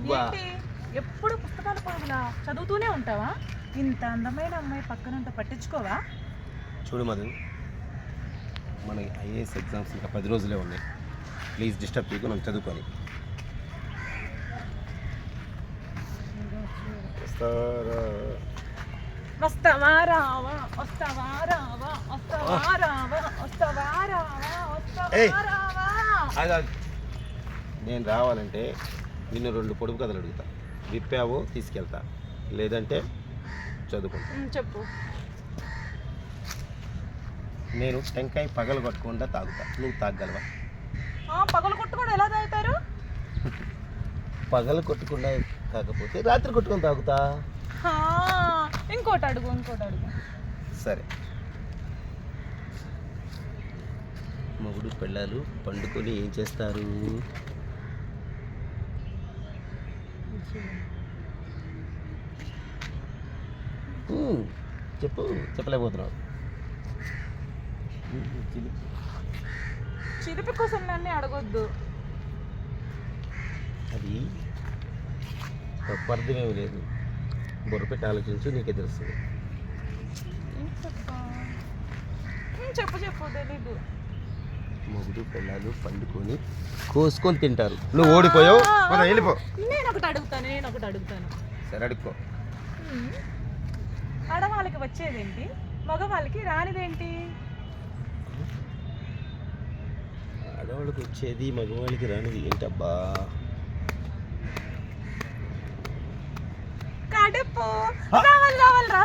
ఏంటి? ఎప్పుడు పుస్తకాల పరుగులా చదువుతూనే ఉంటావా? ఇంత అందమైన అమ్మాయి పక్కనంత పట్టించుకోవా? చూడు మధు మన ఐఏఎస్ ఎగ్జామ్స్ ఇంకా పది రోజులే ఉన్నాయి. ప్లీజ్ డిస్టర్బ్ చేయకు నన్ను చదువుకొని. వస్తారా? వస్తావా రావా వస్తావా రావా వస్తావా రావా వస్తావా రావా ఏయ్. వస్తావా రావా. ఆగు, ఆగు. నేను రావాలంటే నిన్ను రెండు పొడుపు కథలు అడుగుతా. విప్పావో తీసుకెళ్తా. లేదంటే చదువుకుంటా. చెప్పు. నేను టెంకాయ పగలు కొట్టకుండా తాగుతా. నువ్వు తాగలవా పగలు కొట్టుకోడు ఎలా తాగుతారు? పగలు కొట్టకుండా కాకపోతే రాత్రి కొట్టుకొని తాగుతా. ఇంకోటి అడుగు ఇంకోటి అడుగు. సరే. మొగుడు పిల్లలు పండుకొని ఏం చేస్తారు? చెప్పు చెప్పలేకపోతున్నావు. చిలిపి కోసం నన్ను అడగొద్దు. అది తప్పర్థమేమి లేదు. బుర్ర పెట్టి ఆలోచించు నీకే తెలుస్తుంది. చెప్పు చెప్పు తెలీదు. మొగుడు పిల్లలు పండుకొని కోసుకొని తింటారు. నువ్వు ఓడిపోయావు? మనం వెళ్ళిపో. నేను ఒకటి అడుగుతాను నేను ఒకటి అడుగుతాను. సరే అడుక్కో. ఆడవాళ్ళకి వచ్చేదేంటి? మగవాళ్ళకి రానిదేంటి? ఆడవాళ్ళకి వచ్చేది మగవాళ్ళకి రానిది ఏంటబ్బా? కడుపు. రావాలి రావాలి రా.